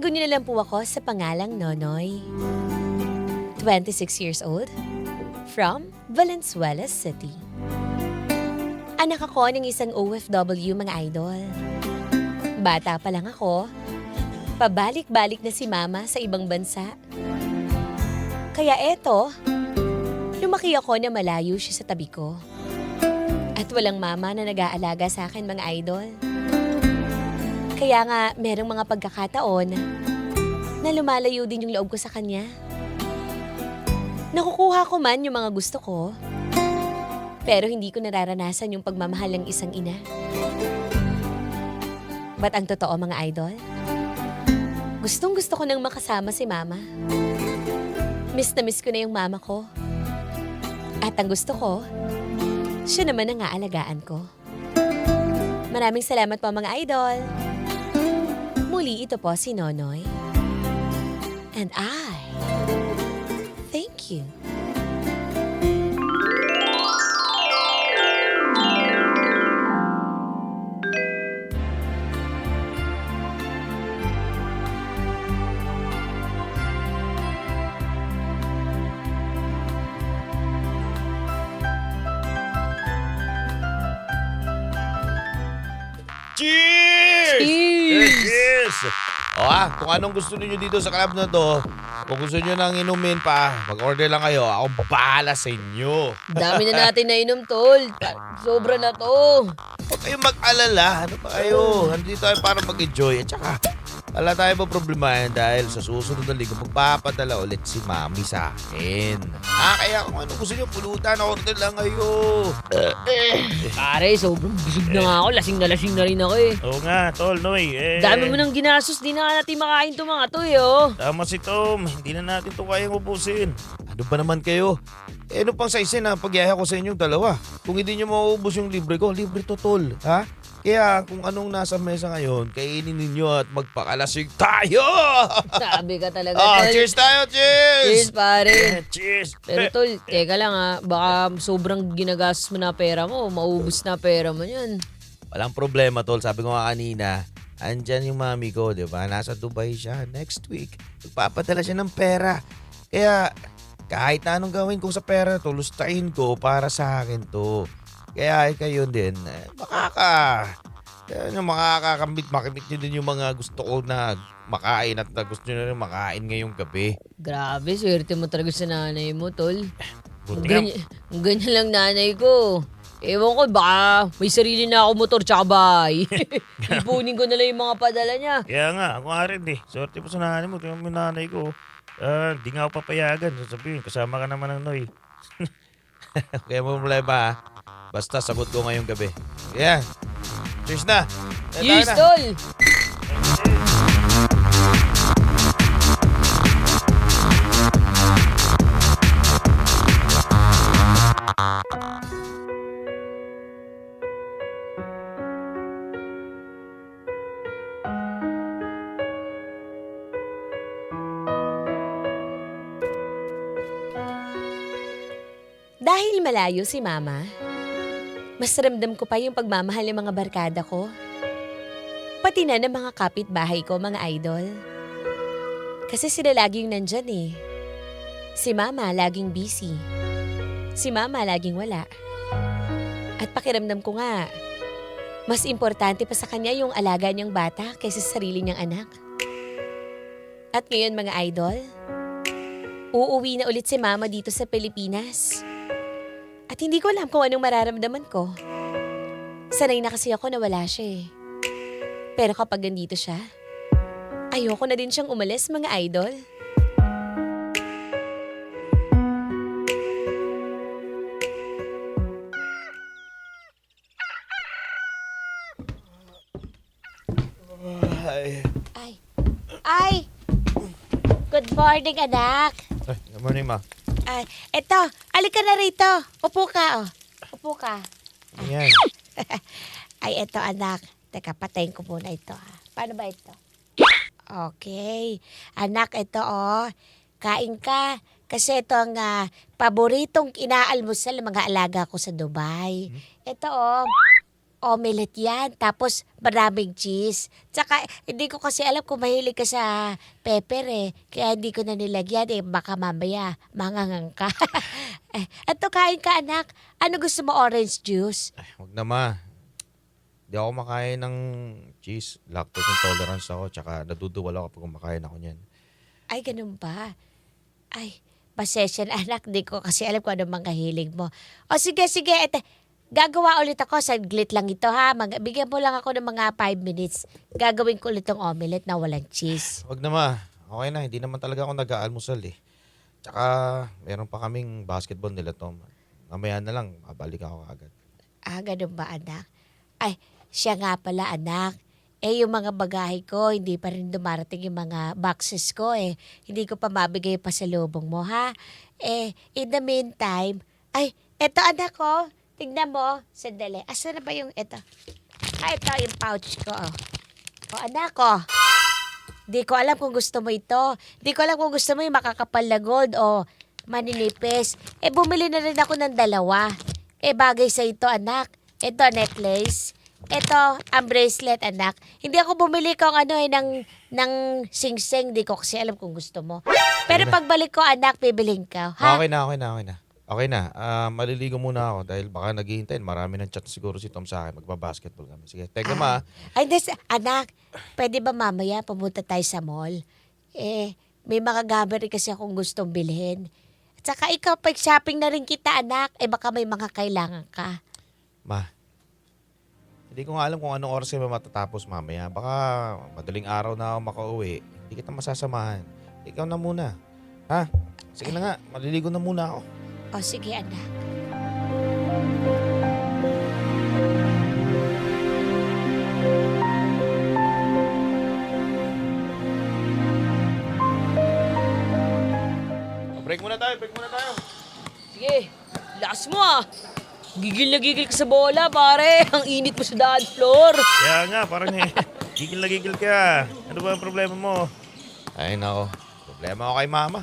Itago niyo na lang po ako sa pangalang Nonoy. 26 years old, from Valenzuela City. Anak ako ng isang OFW mga idol. Bata pa lang ako, pabalik-balik na si mama sa ibang bansa. Kaya eto, lumaki ako na malayo siya sa tabi ko. At walang mama na nag-aalaga sa akin mga idol. Kaya nga, merong mga pagkakataon na lumalayo din yung loob ko sa kanya. Nakukuha ko man yung mga gusto ko, pero hindi ko nararanasan yung pagmamahal ng isang ina. Ba't ang totoo mga idol? Gustong gusto ko nang makasama si mama. Miss na miss ko na yung mama ko. At ang gusto ko, siya naman ang aalagaan ko. Maraming salamat po mga idol. Muli ito po si Nonoy. And I thank you. Ah, kung anong gusto niyo dito sa club na to, kung gusto niyo nang inumin pa, mag-order lang kayo. Ako bahala sa inyo. Dami na natin na inom, tol. Sobra na to. Huwag kayong mag-alala. Ano pa kayo? Nandito tayo para mag-enjoy. At saka, wala tayo pa problemahin dahil sa susunod na linggo, magpapadala ulit si Mami sa akin. Ah, kaya kung ano gusto niyo, pulutan, order lang kayo. Pare, sobrang busog na nga ako. Lasing na lasing na rin ako eh. Oo nga, tol, Noy. Eh, Dami mo nang ginastos, di na nga natin makain to mga to eh, oh. Tama si Tom, hindi na natin to kayang ubusin. Ano ba naman kayo? Eh, ano pang saisin na pagyaya ko sa inyong dalawa? Kung hindi nyo mauubos yung libre ko, libre to tol. Ha? Kaya kung anong nasa mesa ngayon, kainin ninyo at magpakalasig tayo! Sabi ka talaga, oh, tol. cheers tayo, cheers! Cheers, pare. Cheers! Pero tol, teka lang ha. Baka sobrang ginagastos mo na pera mo. Maubos na pera mo yan. Walang problema, tol. Sabi ko nga kanina, andyan yung mami ko, di ba? Nasa Dubai siya next week. Magpapadala siya ng pera. Kaya, kahit na anong gawin ko sa pera to, lustahin ko para sa akin to. Kaya eh, kayo din, eh, makaka... Kaya nyo makakakambit, makimit nyo din yung mga gusto ko na makain at na gusto nyo na makain ngayong gabi. Grabe, swerte mo talaga sa nanay mo, tol. Buti Ang nga, ganyan, ang ganyan lang nanay ko. Ewan ko, baka may sarili na ako motor tsaka bahay. Ipunin ko na lang yung mga padala niya. kaya nga, ako nga rin eh. Sorte po sa nanay mo, tingnan mo yung nanay ko. Ah, di nga ako papayagan. Sasabihin, kasama ka naman ng Noy. Kaya mo problema ha. Basta sagot ko ngayong gabi. Yan. Cheers na. Tayo Yes, na. tol! Dahil malayo si mama, mas ramdam ko pa yung pagmamahal ng mga barkada ko. Pati na ng mga kapitbahay ko, mga idol. Kasi sila laging nandyan eh. Si mama laging busy. Si mama laging wala. At pakiramdam ko nga, mas importante pa sa kanya yung alaga niyang bata kaysa sa sarili niyang anak. At ngayon mga idol, uuwi na ulit si mama dito sa Pilipinas. At hindi ko alam kung anong mararamdaman ko. Sanay na kasi ako na wala siya eh. Pero kapag nandito siya, ayoko na din siyang umalis mga idol. Ay. Ay, ay! Good morning, anak. Ay, good morning, ma. Ay, eto, alika na rito. Upo ka, oh. Upo ka. Ayan. Ay, eto anak. Teka, patayin ko muna ito. Ha. Paano ba ito? Okay. Anak, ito oh. Kain ka. Kasi ito ang ah, paboritong inaalmusal ng mga alaga ko sa Dubai. Ito oh. Omelette yan. Tapos maraming cheese. Tsaka hindi ko kasi alam kung mahilig ka sa pepper eh. Kaya hindi ko na nilagyan eh. Baka mamaya mangangang ka. Eh, Ito kain ka anak. Ano gusto mo orange juice? Ay, wag na ma. Hindi ako makain ng cheese. Lactose intolerance ako. Tsaka naduduwal ako pag kumakain ako niyan. Ay, ganun ba? Ay, pasensya na anak. Di ko kasi alam kung ano mga hilig mo. O sige, sige. Ete, gagawa ulit ako. Saglit lang ito ha. Mag bigyan mo lang ako ng mga 5 minutes. Gagawin ko ulit tong omelette na walang cheese. Wag na ma. Okay na. Hindi naman talaga ako nag-aalmusal eh. Tsaka meron pa kaming basketball nila Tom. Mamaya na lang. Babalik ako agad. Ah, ganun ba anak? Ay, siya nga pala anak. Eh, yung mga bagahe ko, hindi pa rin dumarating yung mga boxes ko eh. Hindi ko pa mabigay pa sa lubong mo, ha? Eh, in the meantime, ay, eto anak ko. Tignan mo. Sandali. Asa na ba yung eto? Ah, ito yung pouch ko. Oh. Anak ko. Di ko alam kung gusto mo ito. Di ko alam kung gusto mo yung makakapal na gold o maninipis. Eh, bumili na rin ako ng dalawa. Eh, bagay sa ito, anak. Ito, necklace. Ito, ang bracelet, anak. Hindi ako bumili kung ano eh, ng, ng sing-sing. Di ko kasi alam kung gusto mo. Pero pagbalik ko, anak, bibiling ka. Ha? Okay na, okay na, okay na. Okay na. Ah, maliligo muna ako dahil baka naghihintay. Marami ng chat siguro si Tom sa akin. Magbabasketball kami. Sige, teka ma. Ay, des, anak, pwede ba mamaya pumunta tayo sa mall? Eh, may mga gamit rin kasi akong gustong bilhin. At saka ikaw, pag-shopping na rin kita, anak. Eh, baka may mga kailangan ka. Ma. Hindi ko nga alam kung anong oras kami matatapos mamaya. Baka madaling araw na ako makauwi. Hindi kita masasamahan. Ikaw na muna. Ha? Sige na nga. Maliligo na muna ako. O, sige, anak. Break muna tayo. Break muna tayo. Sige, lakas mo ah. Gigil na gigil ka sa bola, pare. Ang init mo sa daan floor. Kaya nga, parang eh, gigil na gigil ka. Ano ba ang problema mo? Ay, nako. Problema ako kay mama.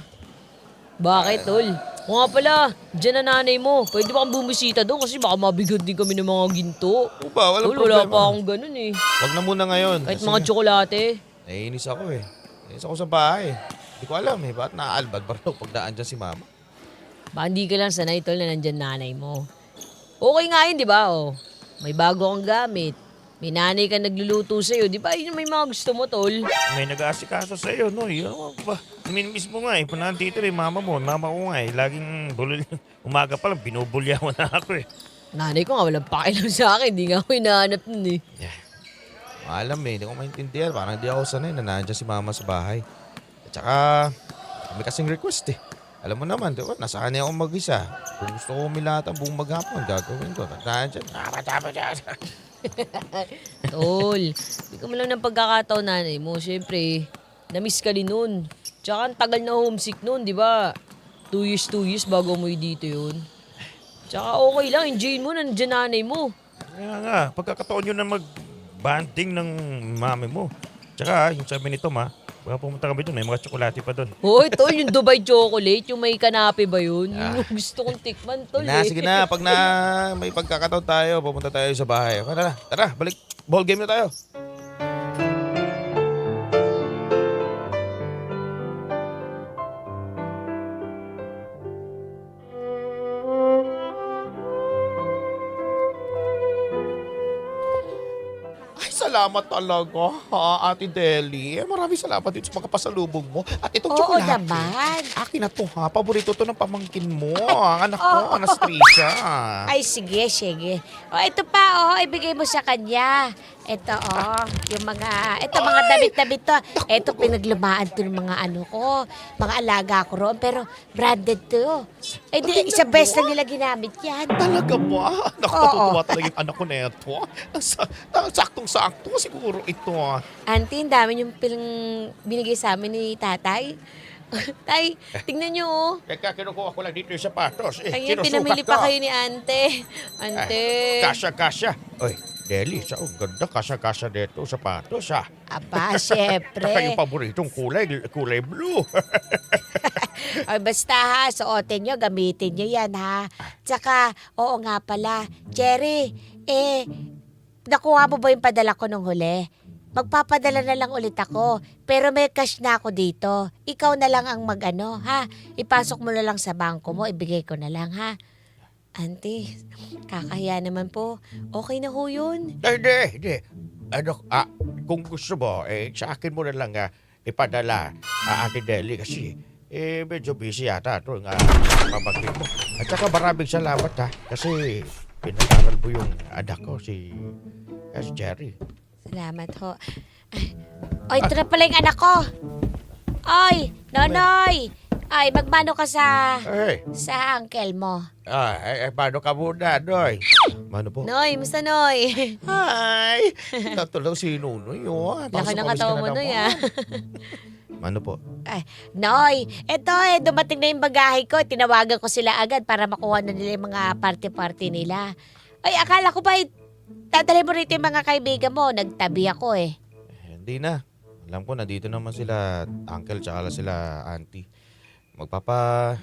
Bakit, tol? O nga pala, dyan na nanay mo. Pwede ba kang bumisita doon kasi baka mabigod din kami ng mga ginto. O ba? Walang Tol, wala problema. pa akong ganun eh. Wag na muna ngayon. Kahit mga tsokolate. Naiinis ako eh. Naiinis ako sa bahay. Hindi ko alam eh. Bakit naaalbag pa raw pag naan dyan si mama? Baka hindi ka lang sanay, tol, na nandyan nanay mo. Okay nga yun, di ba? Oh, may bago kang gamit. May nanay ka nagluluto sa'yo. Di ba yun may mga gusto mo, tol? May nag-aasikaso sa iyo, no? Yun, ano ba? Minimiss mo nga eh. Punaan dito eh, mama mo. Mama ko nga eh. Laging bulol. Umaga pa lang, binubulyawan na ako eh. Nanay ko nga walang pakialam sa akin. Hindi nga ako hinahanap nun eh. Alam eh, hindi ko maintindihan. Parang hindi ako sanay na nandiyan si mama sa bahay. At saka, may kasing request eh. Alam mo naman, di ba? Nasa kanya ako mag-isa. Kung gusto ko umilata buong maghapon, gagawin ko. Nandiyan. Tol, ko man lang ng pagkakataon nanay mo. Siyempre, na-miss ka din nun. Tsaka ang tagal na homesick nun, di ba? Two years, two years bago mo dito yun. Tsaka okay lang, enjoy mo, nandiyan nanay mo. Kaya nga, pagkakataon yun na mag-banding ng mami mo. Tsaka, yung sabi nito ma, baka pumunta kami doon, may mga tsokolate pa doon. Hoy, tol, yung Dubai chocolate, yung may kanape ba yun? Ah. Yung gusto kong tikman, tol. na, eh. sige na. Pag na may pagkakataon tayo, pupunta tayo sa bahay. Okay na, tara, balik. Ball game na tayo. Salamat talaga, ha, Ate Deli. Eh, maraming salamat dito sa mga pasalubong mo. At itong Oo tsokolate. naman. Akin na to, ha. Paborito to ng pamangkin mo. Ang anak ko, Anastasia. Ay, sige, sige. O, ito pa, oh, ibigay mo sa kanya. Ito, oh, yung mga, ito, mga damit-damit to. Ito, pinaglumaan to ng mga ano ko, mga alaga ko roon, pero branded to. Eh, di, isa best na nila ginamit yan. Talaga ba? Naku, Oo. natutuwa talaga yung anak ko na ito. Sa, ta- saktong-sakto siguro ito. ah. Auntie, ang dami yung pilang binigay sa amin ni tatay. Tay, tingnan nyo oh. Teka, kinukuha ko lang dito yung sapatos. Eh, Ayan, sinusukat pinamili ko. pa kayo ni Ante. Ante. Kasya, kasya. Oy, Deli, sa ang ganda kasya-kasya dito sapatos ha. Aba, Saka yung syempre. paboritong kulay, kulay blue. Ay, basta ha, suotin nyo, gamitin nyo yan ha. Tsaka, oo nga pala, Cherry, eh, nakuha mo ba yung padala ko nung huli? Magpapadala na lang ulit ako, pero may cash na ako dito. Ikaw na lang ang mag-ano, ha? Ipasok mo na lang sa bangko mo, ibigay ko na lang, ha? Auntie, kakahiya naman po. Okay na ho yun. Hindi, hindi. Ano, ah, kung gusto mo, eh, sa akin mo na lang ah, ipadala, ah, Ate Deli, kasi eh, medyo busy yata ito nga pamangkin mo. At saka maraming salamat ha, kasi pinag-aral mo yung anak ko, si, ah, si Jerry. Salamat ho. Ay, Oy, na pala yung anak ko. Oy, Nonoy! Ay, magmano ka sa Ay, sa uncle mo. ah, eh, eh, paano ka muna, Noy? Mano po? Noy, musta Noy? Hi! Tatulaw si Nunoy, yun. Laki ng katawan mo, Noy, ah. Mano po? Ay, Noy, eto eh, dumating na yung bagahe ko. Tinawagan ko sila agad para makuha na nila yung mga party-party nila. Ay, akala ko ba, eh, dadalhin mo rito yung mga kaibigan mo. Nagtabi ako eh. Eh, Hindi na. Alam ko, nandito naman sila uncle tsaka sila auntie. Magpapa...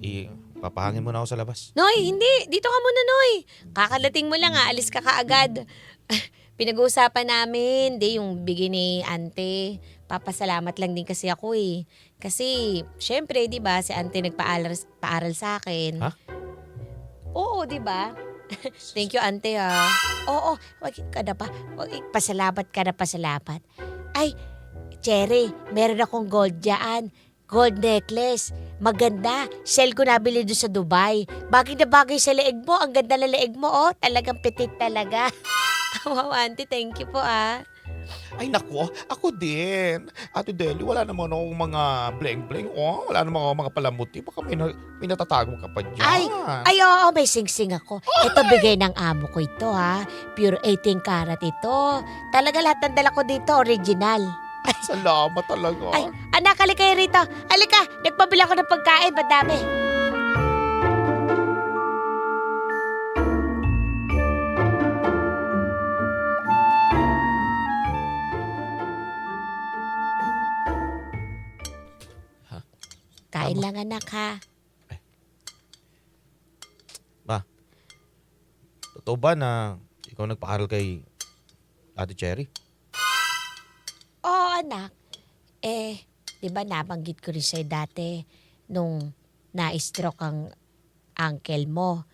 I, papahangin muna ako sa labas. Noy, hindi. Dito ka muna, Noy. Kakalating mo lang, ah. alis ka kaagad. Pinag-uusapan namin, di yung bigay ni ante. Papasalamat lang din kasi ako eh. Kasi, syempre, di ba, si ante nagpaaral paaral sa akin. Ha? Oo, di ba? Thank you, ante ha. Oo, wag ka na pa. Wag, pasalamat ka na, pasalamat. Ay, Cherry, meron akong gold dyan. Gold necklace. Maganda. Sell ko nabili doon sa Dubai. Bagay na bagay sa leeg mo. Ang ganda na leeg mo, oh. Talagang petit talaga. wow, auntie. Thank you po, ah. Ay nako, ako din. Ate Deli, wala naman akong mga bling-bling. Oh, wala naman akong mga palamuti. Baka may, na, may natatago ka pa dyan. Ay, Ay, oo, may sing-sing ako. Ito bigay ng amo ko ito, ha. Pure 18 karat ito. Talaga lahat ng dala ko dito, original. Salamat talaga. Ay, anak, halika kayo rito. Halika, nagpabila ko ng pagkain, madami. Kain Tama. lang anak ha. Totoo ba na ikaw nagpaaral kay Ate Cherry? Oo anak. Eh, di ba nabanggit ko rin sa'yo dati nung na-stroke ang uncle mo.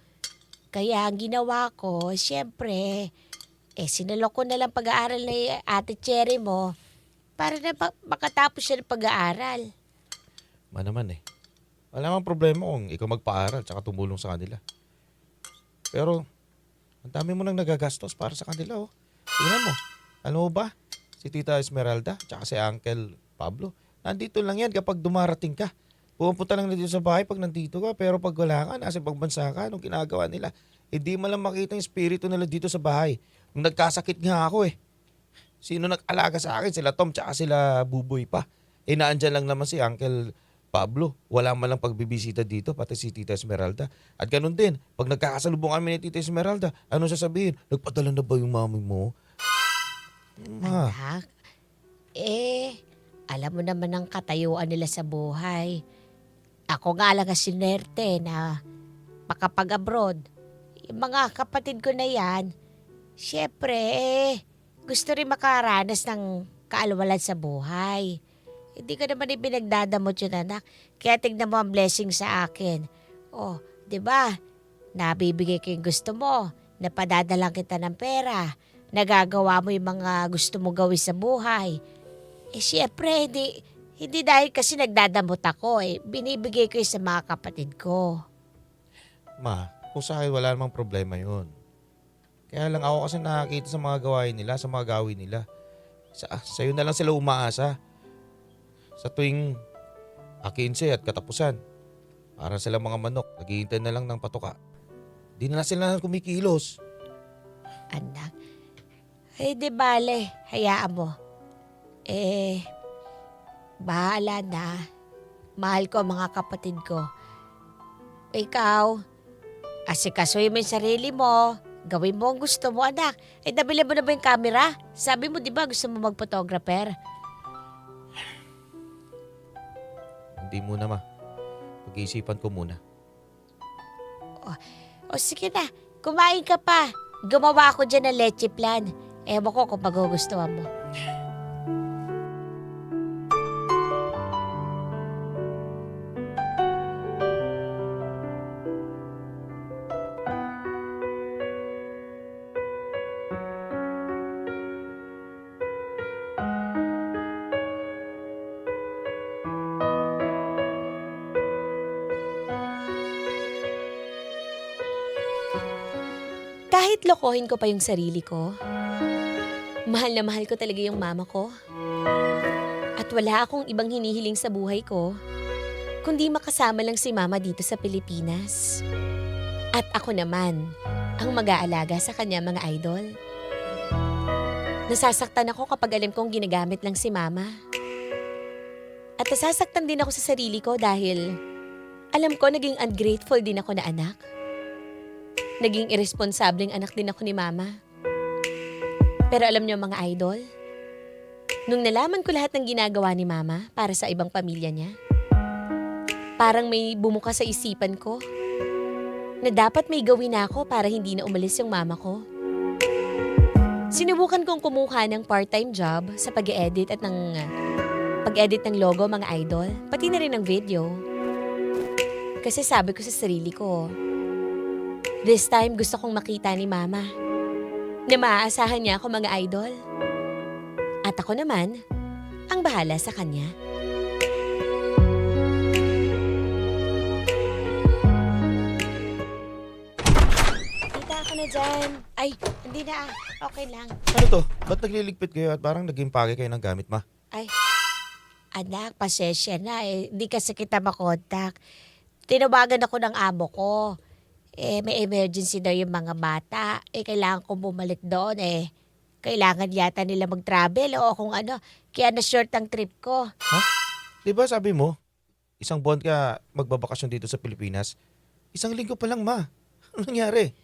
Kaya ang ginawa ko, siyempre, eh sinalok ko na lang pag-aaral ni ate Cherry mo para na pa- makatapos siya ng pag-aaral. Ma naman eh. Wala namang problema kung ikaw magpaaral tsaka tumulong sa kanila. Pero, ang dami mo nang nagagastos para sa kanila oh. Tingnan mo. Alam ba? Si Tita Esmeralda tsaka si Uncle Pablo. Nandito lang yan kapag dumarating ka. Pumunta lang na dito sa bahay pag nandito ka. Pero pag wala ka, nasa pagbansa ka, anong ginagawa nila? Hindi mo lang makita yung espiritu nila dito sa bahay. Nung nagkasakit nga ako eh. Sino nag-alaga sa akin? Sila Tom tsaka sila Buboy pa. Eh naandyan lang naman si Uncle Pablo. Wala man lang pagbibisita dito, pati si Tita Esmeralda. At ganun din, pag nagkakasalubong kami ni Tita Esmeralda, ano sasabihin? Nagpadala na ba yung mami mo? Ma, Anak, eh, alam mo naman ang katayuan nila sa buhay. Ako nga lang ang sinerte na makapag-abroad. Yung mga kapatid ko na yan, syempre, eh, gusto rin makaranas ng kaalwalan sa buhay. Hindi ko naman ipinagdadamot yun, anak. Kaya tignan mo ang blessing sa akin. Oh, di ba? Nabibigay ko yung gusto mo. Napadadalang kita ng pera. Nagagawa mo yung mga gusto mo gawin sa buhay. Eh, syempre, hindi, hindi dahil kasi nagdadamot ako. Eh, binibigay ko yun sa mga kapatid ko. ma, kung sa akin wala namang problema yun. Kaya lang ako kasi nakakita sa mga gawain nila, sa mga gawin nila. Sa, sa'yo na lang sila umaasa. Sa tuwing A15 at katapusan. Para sila mga manok, naghihintay na lang ng patuka. Di na sila kumikilos. Anak. Eh, di bale. Hayaan mo. Eh, bahala na. Mahal ko mga kapatid ko. Ikaw, asikasuhin mo yung sarili mo. Gawin mo ang gusto mo, anak. Eh, nabili mo na ba yung camera? Sabi mo, di ba, gusto mo mag-photographer? Hindi muna ma. Pag-iisipan ko muna. O sige na, kumain ka pa. Gumawa ako dyan ng leche plan. Ewan ko kung magugustuhan mo. Kahit lokohin ko pa yung sarili ko, mahal na mahal ko talaga yung mama ko. At wala akong ibang hinihiling sa buhay ko, kundi makasama lang si mama dito sa Pilipinas. At ako naman, ang mag-aalaga sa kanya mga idol. Nasasaktan ako kapag alam kong ginagamit lang si mama. At nasasaktan din ako sa sarili ko dahil alam ko naging ungrateful din ako na anak. Naging irresponsableng anak din ako ni mama. Pero alam niyo mga idol, nung nalaman ko lahat ng ginagawa ni mama para sa ibang pamilya niya, parang may bumuka sa isipan ko na dapat may gawin ako para hindi na umalis yung mama ko. Sinubukan kong kumuha ng part-time job sa pag-edit at ng pag-edit ng logo mga idol, pati na rin ng video. Kasi sabi ko sa sarili ko, This time, gusto kong makita ni Mama. Na maaasahan niya ako mga idol. At ako naman, ang bahala sa kanya. Tita, ako na dyan. Ay, hindi na ah. Okay lang. Ano to? Ba't nagliligpit kayo at parang naging pake kayo ng gamit ma? Ay, anak, pasensya na eh. Hindi kasi kita makontak. Tinawagan ako ng amo ko. Eh, may emergency daw yung mga bata. Eh, kailangan ko bumalik doon eh. Kailangan yata nila mag-travel o kung ano. Kaya na-short ang trip ko. Di ba sabi mo, isang buwan ka magbabakasyon dito sa Pilipinas? Isang linggo pa lang ma. Ano nangyari?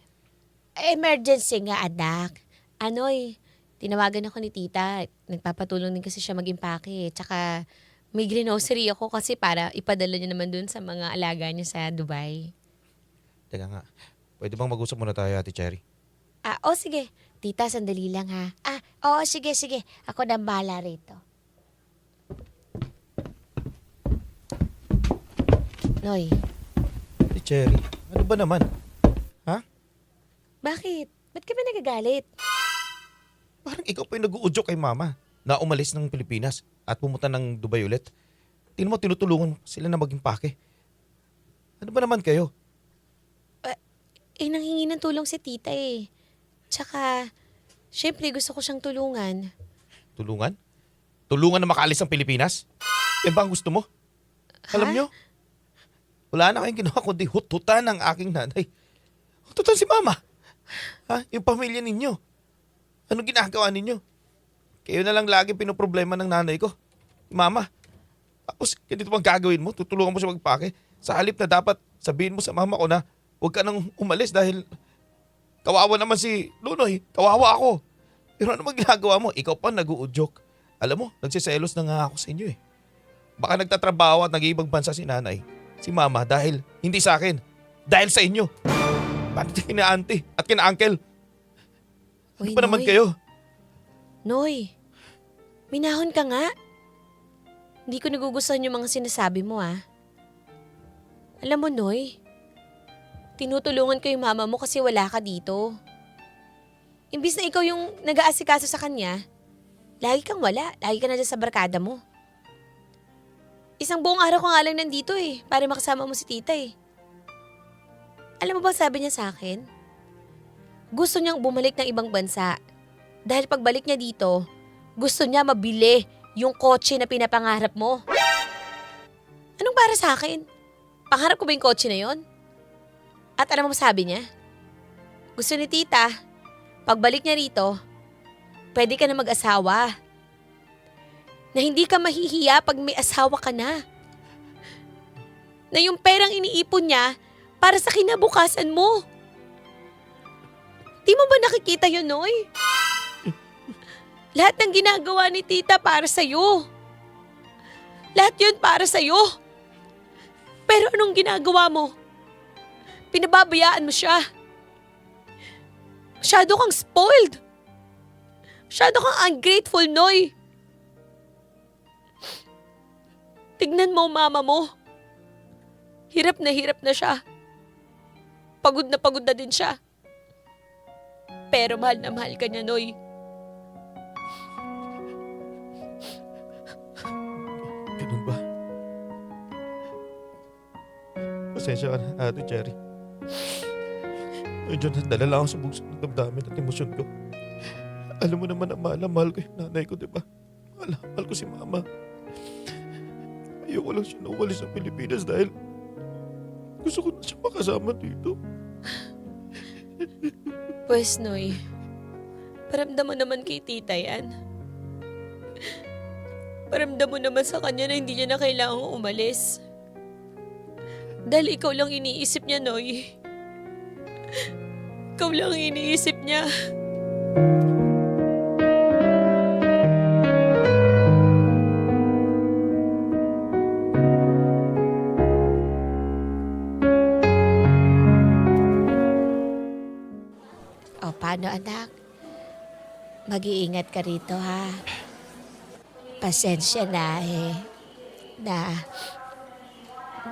Emergency nga, anak. Ano eh, tinawagan ako ni tita. Nagpapatulong din kasi siya mag-impake. Tsaka may grocery ako kasi para ipadala niya naman dun sa mga alaga niya sa Dubai. Teka nga, pwede bang mag-usap muna tayo, Ate Cherry? Ah, oh sige. Tita, sandali lang ha. Ah, oo, sige, sige. Ako nang bahala rito. Noy, Ate Cherry, ano ba naman? bakit? Ba't ka ba nagagalit? Parang ikaw pa yung nag-uudyok kay mama na umalis ng Pilipinas at pumunta ng Dubai ulit. Tingnan mo, tinutulungan sila na maging pake. Ano ba naman kayo? Eh, nanghingi ng tulong si tita eh. Tsaka, syempre gusto ko siyang tulungan. Tulungan? Tulungan na makaalis ng Pilipinas? Yan ba ang gusto mo? Alam Ha? nyo, wala na kayong ginawa kundi hututan ng aking nanay. Hututan si mama. Ha? Yung pamilya ninyo. Ano ginagawa ninyo? Kayo na lang lagi pinoproblema ng nanay ko. Mama. Tapos, ganito bang gagawin mo? Tutulungan mo siya magpake? Sa halip na dapat sabihin mo sa mama ko na huwag ka nang umalis dahil kawawa naman si Lunoy. Kawawa ako. Pero ano bang ginagawa mo? Ikaw pa nag-uudyok. Alam mo, nagsiselos na nga ako sa inyo eh. Baka nagtatrabaho at nag-iibang bansa si nanay, si mama dahil hindi sa akin. Dahil sa inyo. Pati kina auntie at kina uncle. Ano Uy, ba naman Noy. kayo? Noy, minahon ka nga. Hindi ko nagugustuhan yung mga sinasabi mo ah. Alam mo, Noy, tinutulungan ko yung mama mo kasi wala ka dito. Imbis na ikaw yung nag-aasikaso sa kanya, lagi kang wala. Lagi ka na dyan sa barkada mo. Isang buong araw ko nga lang nandito eh, para makasama mo si tita eh. Alam mo ba sabi niya sa akin? Gusto niyang bumalik ng ibang bansa. Dahil pagbalik niya dito, gusto niya mabili yung kotse na pinapangarap mo. Anong para sa akin? Pangarap ko ba yung kotse na yon? At alam mo sabi niya? Gusto ni tita, pagbalik niya rito, pwede ka na mag-asawa. Na hindi ka mahihiya pag may asawa ka na. na yung perang iniipon niya para sa kinabukasan mo. Di mo ba nakikita yun, Noy? Lahat ng ginagawa ni tita para sa'yo. Lahat yun para sa'yo. Pero anong ginagawa mo? Pinababayaan mo siya. Masyado kang spoiled. Masyado kang ungrateful, Noy. Tignan mo mama mo. Hirap na hirap na siya. Pagod na pagod na din siya. Pero mahal na mahal ka niya, Noy. Ganun ba? Pasensya ka na, Ate Cherry. Medyo nadala lang ako sa bugso ng damdamin at emosyon ko. Alam mo naman na mahal na mahal ko yung nanay ko, di ba? Mahal mahal ko si mama. Ayoko lang siya nauwali sa Pilipinas dahil gusto ko na siya makasama dito. Pues, Noy. Paramdam mo naman kay tita yan. Paramdam mo naman sa kanya na hindi niya na kailangang umalis. Dahil ikaw lang iniisip niya, Noy. Ikaw lang iniisip niya. O, paano anak? Mag-iingat ka rito ha. Pasensya na eh. Na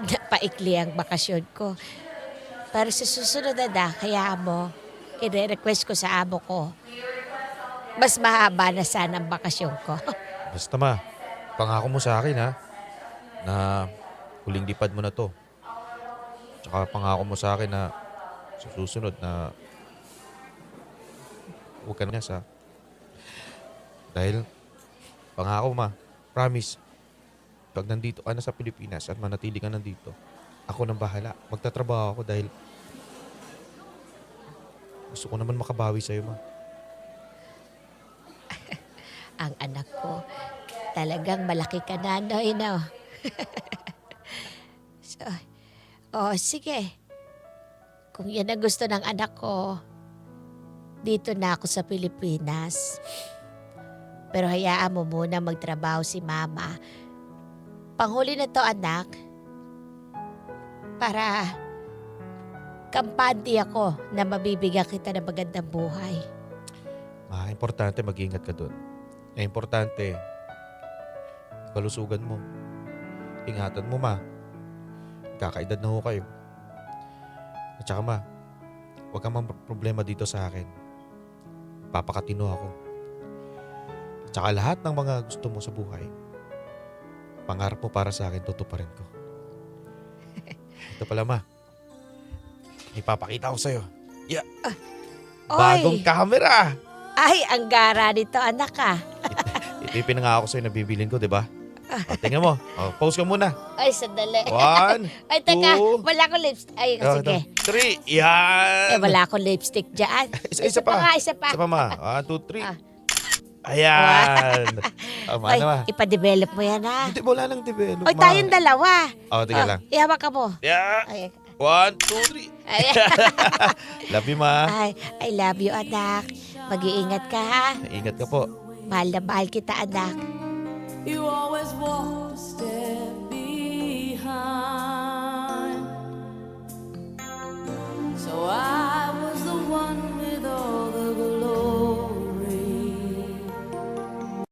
napaikli ang bakasyon ko. Pero sa susunod na na, kaya mo, i-request ko sa amo ko. Mas mahaba na sana ang bakasyon ko. Basta ma, pangako mo sa akin ha, na huling lipad mo na to. Tsaka pangako mo sa akin na sa susunod na huwag ka na sa dahil pangako ma, promise, pag nandito ka na sa Pilipinas at manatili ka nandito, ako nang bahala. Magtatrabaho ako dahil gusto ko naman makabawi sa'yo ma. ang anak ko, talagang malaki ka na, Noy, no? so, oh, sige. Kung yan ang gusto ng anak ko, dito na ako sa Pilipinas. Pero hayaan mo muna magtrabaho si Mama. Panghuli na to, anak. Para kampante ako na mabibigyan kita ng magandang buhay. Ma, importante mag-ingat ka doon. Eh, importante, kalusugan mo. Ingatan mo, ma. Kakaedad na ho kayo. At saka, ma, huwag kang problema dito sa akin. Papakatino ako. At saka lahat ng mga gusto mo sa buhay, pangarap mo para sa akin, tutuparin ko. Ito pala, ma. Ipapakita ko sa'yo. Yeah. Bagong Oy! camera! Ay, ang gara nito, anak ah. Ito yung pinangako sa'yo na bibilin ko, di ba? O, tingnan mo. O, pause ka muna. Ay, sandali. One, Ay, teka. two, Wala akong lipstick. Ay, oh, sige. three. Yan! Eh, wala akong lipstick dyan. Isa, isa pa. nga, isa pa. Isa pa, ma. One, two, three. Ah. Ayan. Um, ano ba? ipa-develop mo yan ha. Hindi, wala nang develop. Oy, ma. tayong dalawa. Oh, tiga oh, lang. Ihawak ka mo. Yeah. Ay, One, two, three. Love you, ma. ay, I love you, anak. Mag-iingat ka ha. Ingat ka po. Mahal na mahal kita, anak. You always walk a step behind. So I was the one